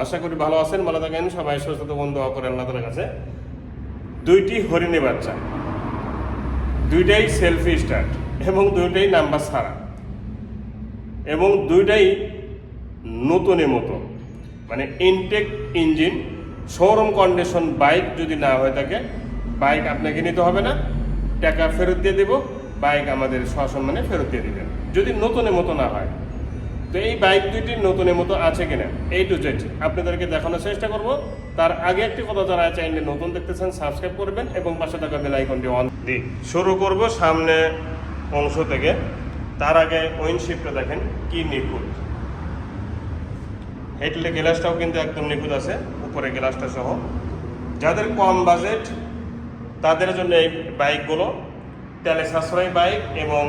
আশা করি ভালো আছেন, ভালো থাকেন। সবাই সুস্থ বন্ধু করে আল্লাহ তাআলার কাছে। দুইটি হরিণী বাচ্চা। দুইটাই সেলফি স্টার্ট এবং দুইটাই নাম্বার ছাড়া। এবং দুইটাই নতুনের মতো। মানে intake engine showroom condition bike যদি না হয়ে থাকে বাইক আপনাকে নিতে হবে না। টাকা ফেরত দিয়ে দেব বাইক আমাদের সসম্মানে ফেরত দিয়ে দিবেন। যদি নতুনের মতো না হয়। তো এই বাইক দুইটি নতুনের মতো আছে কিনা? এই টু জেড আপনাদেরকে দেখানোর চেষ্টা করব। তার আগে একটি কথা যারা চ্যানেলে নতুন দেখতেছেন, সাবস্ক্রাইব করবেন এবং পাশে থাকা বেল আইকনটি অন। দি শুরু করব সামনে অংশ থেকে। তার আগে উইন্ডশিপটা দেখেন, কি নিখুঁত। হেডলে গ্লাসটাও কিন্তু একদম নিখুঁত আছে, উপরে গ্লাসটা সহ। যাদের কম বাজেট তাদের জন্য এই বাইকগুলো তেলে সাশ্রয়ী বাইক এবং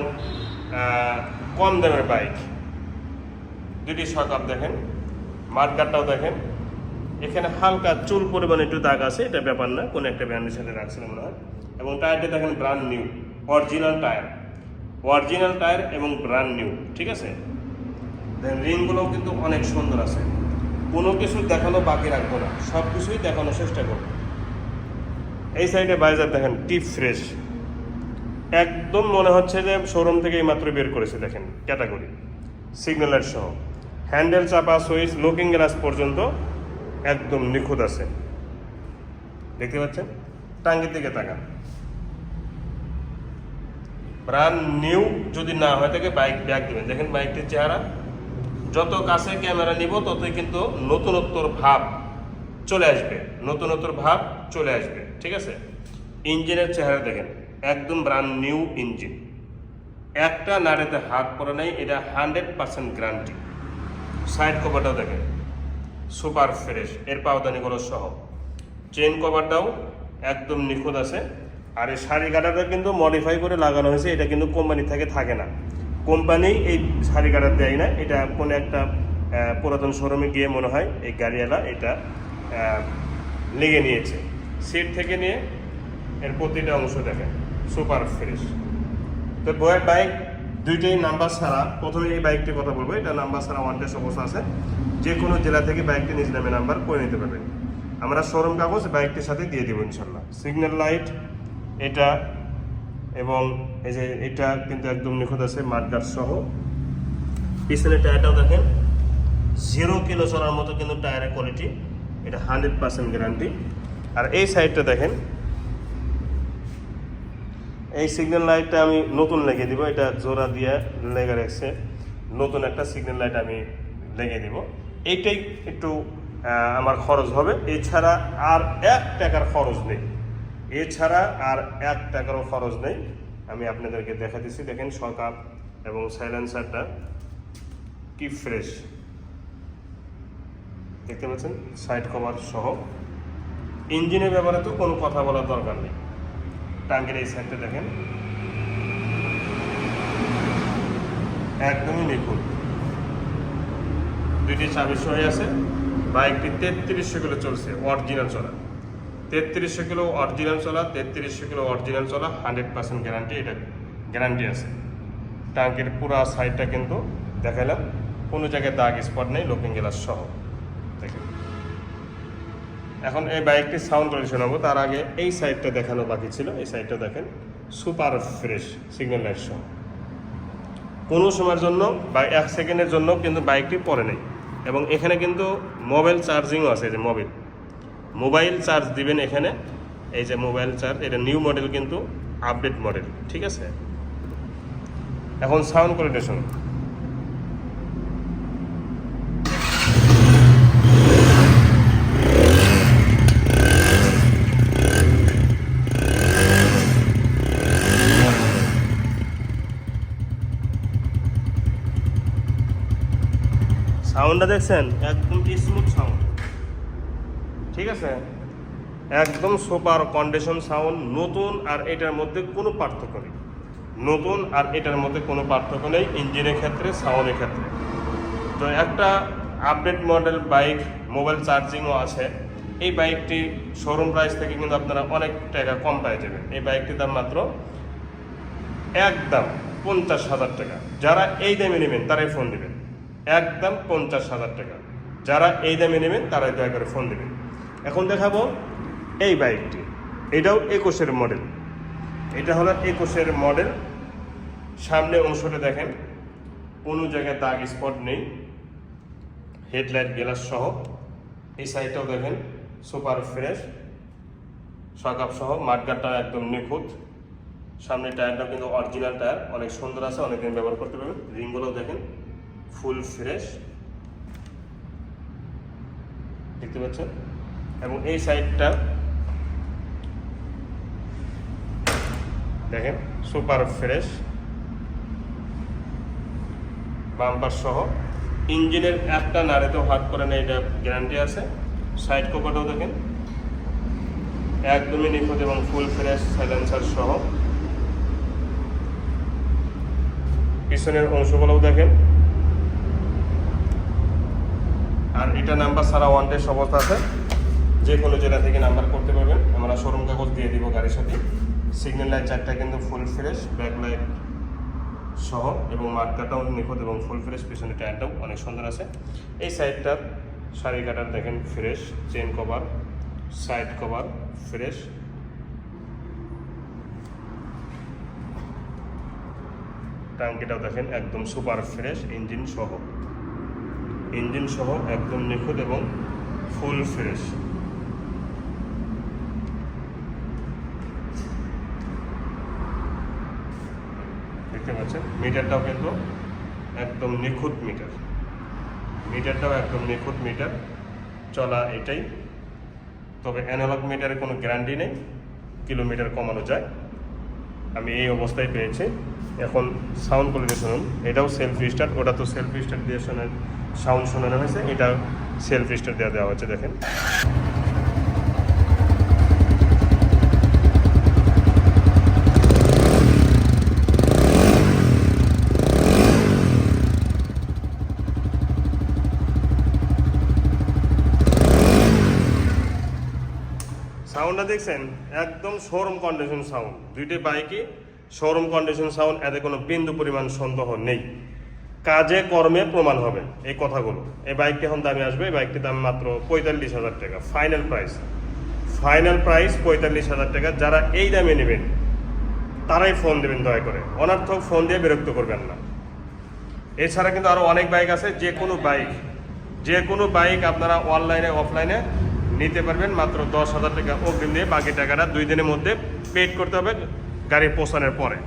কম দামের বাইক। দুটি সকাপ দেখেন মাঠগাটটাও দেখেন। এখানে হালকা চুল পরিমাণে একটু দাগ আছে, এটা ব্যাপার না, কোনো একটা ব্যান্ডের সাথে রাখছিল মনে হয় এবং টায়ারটা দেখেন brand new original tyre original tyre এবং ব্র্যান্ড নিউ ঠিক আছে? দেন রিংগুলোও কিন্তু অনেক সুন্দর আছে। কোনো কিছু দেখানো বাকি রাখব না, সব কিছুই দেখানোর চেষ্টা করব। এই সাইডে বাইজার দেখেন টিপ ফ্রেশ একদম মনে হচ্ছে যে শোরুম থেকে এই মাত্র বের করেছে, দেখেন ক্যাটাগরি সিগন্যালের সহ হ্যান্ডেল চাপা সুইচ লুকিং গ্লাস পর্যন্ত একদম নিখুঁত আছে। দেখতে পাচ্ছেন? টাঙ্গির দিকে তাকান। ব্রান্ড নিউ যদি না হয় থাকে বাইক ব্যাগ দেবেন। দেখেন বাইকটির চেহারা। যত কাছে ক্যামেরা নিব, ততই কিন্তু নতুনত্বর ভাব চলে আসবে। নতুনত্বর ভাব চলে আসবে। ঠিক আছে? ইঞ্জিনের চেহারা দেখেন। একদম ব্রান্ড নিউ ইঞ্জিন একটা নাড়েতে হাত পড়ে নাই, এটা হান্ড্রেড পার্সেন্ট গ্যারান্টি সাইড কভারটাও দেখেন। সুপার ফ্রেশ, এর পাওদানিগুলো সহ। চেন কভারটাও একদম নিখুঁত আছে। আর এই শাড়ি কাটাটা কিন্তু মডিফাই করে লাগানো হয়েছে, এটা কিন্তু কোম্পানি থেকে থাকে না। কোম্পানি এই শাড়ি কাটা দেয় না, এটা কোনো একটা পুরাতন শোরুমে গিয়ে মনে হয় এই গাড়িওয়ালা এটা লেগে নিয়েছে। সিট থেকে নিয়ে এর প্রতিটা অংশ দেখেন সুপার ফ্রেশ তো বাইক দুইটাই নাম্বার ছাড়া প্রথমে এই বাইকটির কথা বলব। এটা নাম্বার ছাড়া ওয়ান টেস্ট অবস্থা আছে। যে কোনো জেলা থেকে বাইকটি নিজ নামে নাম্বার করে নিতে পারবেন। আমরা শোরুম কাগজ বাইকটির সাথে দিয়ে দিব ইনশাল্লাহ সিগন্যাল লাইট এটা এবং এই যে এটা কিন্তু একদম নিখুঁত আছে মাঠগাট সহ। পিছনে টায়ারটাও দেখেন। জিরো কিলো চলার মতো কিন্তু টায়ারের কোয়ালিটি এটা হান্ড্রেড পার্সেন্ট গ্যারান্টি আর এই সাইডটা দেখেন। এই সিগন্যাল লাইটটা আমি নতুন লেগে দিব, এটা জোড়া দিয়ে লেগে রেখেছে। নতুন একটা সিগন্যাল লাইট আমি লেগে দিব। এইটাই একটু আমার খরচ হবে। এছাড়া আর এক টাকার খরচ নেই। এছাড়া আর এক টাকারও খরচ নেই। আমি আপনাদেরকে দেখা দিচ্ছি দেখেন সকাপ এবং সাইলেন্সারটা কি ফ্রেশ দেখতে পাচ্ছেন? সাইড কভার সহ। ইঞ্জিনের ব্যাপারে তো কোনো কথা বলার দরকার নেই। টাঙ্গের এই সাইডটা দেখেন। একদমই নিখুঁত। দুইটি চাবি হয়ে আছে বাইকটি তেত্রিশশো কিলো চলছে অরিজিনাল চলা। তেত্রিশশো কিলো অরিজিনাল চলা, তেত্রিশশো কিলো অরিজিনাল চলা হান্ড্রেড পার্সেন্ট গ্যারান্টি এটা গ্যারান্টি আছে। টাঙ্কির পুরা সাইডটা কিন্তু দেখালাম কোনো জায়গায় দাগ স্পট নেই লুকিং গ্লাস সহ। দেখেন। এখন এই বাইকটির সাউন্ড করে শোনাবো। তার আগে এই সাইডটা দেখানো বাকি ছিল। এই সাইডটা দেখেন সুপার ফ্রেশ সিগন্যাল লাইট সহ কোনো সময়ের জন্য বা এক সেকেন্ডের জন্য কিন্তু বাইকটি পরে নেই। এবং এখানে কিন্তু মোবাইল চার্জিংও আছে যে মোবাইল মোবাইল চার্জ দিবেন এখানে। এই যে মোবাইল চার্জ এটা নিউ মডেল কিন্তু আপডেট মডেল ঠিক আছে? এখন সাউন্ড কোয়ালিটি শুনুন সাউন্ডটা দেখছেন? একদম স্মুথ সাউন্ড ঠিক আছে? একদম সুপার কন্ডিশন সাউন্ড নতুন আর এটার মধ্যে কোনো পার্থক্য নেই। নতুন আর এটার মধ্যে কোনো পার্থক্য নেই ইঞ্জিনের ক্ষেত্রে সাউন্ডের ক্ষেত্রে। তো একটা আপডেট মডেল বাইক মোবাইল চার্জিংও আছে। এই বাইকটি শোরুম প্রাইস থেকে কিন্তু আপনারা অনেক টাকা কম পেয়ে যাবেন। এই বাইকটির দাম মাত্র একদম পঞ্চাশ হাজার টাকা। যারা এই দামে নেবেন তারাই ফোন নেবেন একদম পঞ্চাশ হাজার টাকা। যারা এই দামে নেবেন, তারাই দয়া করে ফোন দেবেন। এখন দেখাবো এই বাইকটি। এটাও একুশের মডেল এটা হলো একুশের মডেল সামনে অংশটা দেখেন। কোনো জায়গায় দাগ স্পট নেই। হেডলাইট গ্লাস সহ। এই সাইডটাও দেখেন সুপার ফ্রেশ সকাপ সহ। মাঠগাটটা একদম নিখুঁত। সামনে টায়ারটাও কিন্তু অরিজিনাল টায়ার অনেক সুন্দর আছে, অনেকদিন ব্যবহার করতে পারবেন। রিংগুলোও দেখেন। Full fresh. দেখতে পাচ্ছেন এবং এই সাইডটা দেখেন, সুপার ফ্রেশ। বাম্পার সহ। ইঞ্জিনের একটা নাড়েতেও হাত করে না এটা গ্যারান্টি আছে। সাইড কভারটাও দেখেন, একদমই নিখুঁত এবং ফুল ফ্রেশ সাইলেন্সার সহ। পিছনের অংশগুলোও দেখেন আর এটা নাম্বার সারা ওয়ান ডে অবস্থা আছে। যে কোনো জেলা থেকে নাম্বার করতে পারবেন। আমরা শোরুম কাগজ দিয়ে দিব গাড়ির সাথে। সিগন্যাল লাইট চারটা কিন্তু ফুল ফ্রেশ ব্যাক লাইট সহ এবং মার্কাটাও নিখুঁত এবং ফুল ফ্রেশ পিছনে টায়ারটাও অনেক সুন্দর আছে। এই সাইডটার শাড়ি কাটার দেখেন fresh chain cover side cover fresh টাঙ্কিটাও দেখেন একদম সুপার ফ্রেশ ইঞ্জিন সহ। ইঞ্জিন সহ একদম নিখুঁত এবং ফুল ফ্রেশ। দেখতে পাচ্ছেন? মিটারটাও কিন্তু একদম নিখুঁত মিটার। মিটারটাও একদম নিখুঁত মিটার। চলা এটাই। তবে অ্যানালগ মিটারে কোনো গ্যারান্টি নেই। কিলোমিটার কমানো যায়। আমি এই অবস্থায় পেয়েছি। এখন সাউন্ড কোয়ালিটি শুনুন। এটাও সেলফ স্টার্ট ওটা তো সেলফ স্টার্ট দিয়ে শোনার সাউন্ড শোনানো হয়েছে এটা সেলফ স্টার্ট দেওয়া দেওয়া হচ্ছে দেখেন। সাউন্ডটা দেখছেন একদম শোরুম কন্ডিশন সাউন্ড দুইটি বাইকই শোরুম কন্ডিশন সাউন্ড এতে কোনো বিন্দু পরিমাণ সন্দেহ নেই। কাজে, কর্মে প্রমাণ হবে এই কথাগুলো। এই বাইকটি এখন দামে আসবে, এই বাইকটির দাম মাত্র পঁয়তাল্লিশ হাজার টাকা। ফাইনাল প্রাইস ফাইনাল প্রাইস পঁয়তাল্লিশ হাজার টাকা। যারা এই দামে নেবেন, তারাই ফোন দেবেন দয়া করে। অনার্থক ফোন দিয়ে বিরক্ত করবেন না। এছাড়া কিন্তু আরও অনেক বাইক আছে, যে কোনো বাইক, যে কোনো বাইক আপনারা অনলাইনে অফলাইনে নিতে পারবেন মাত্র দশ হাজার টাকা অগ্রিম দিয়ে বাকি টাকাটা দুই দিনের মধ্যে পেড করতে হবে গাড়ি পৌঁছানোর পরে।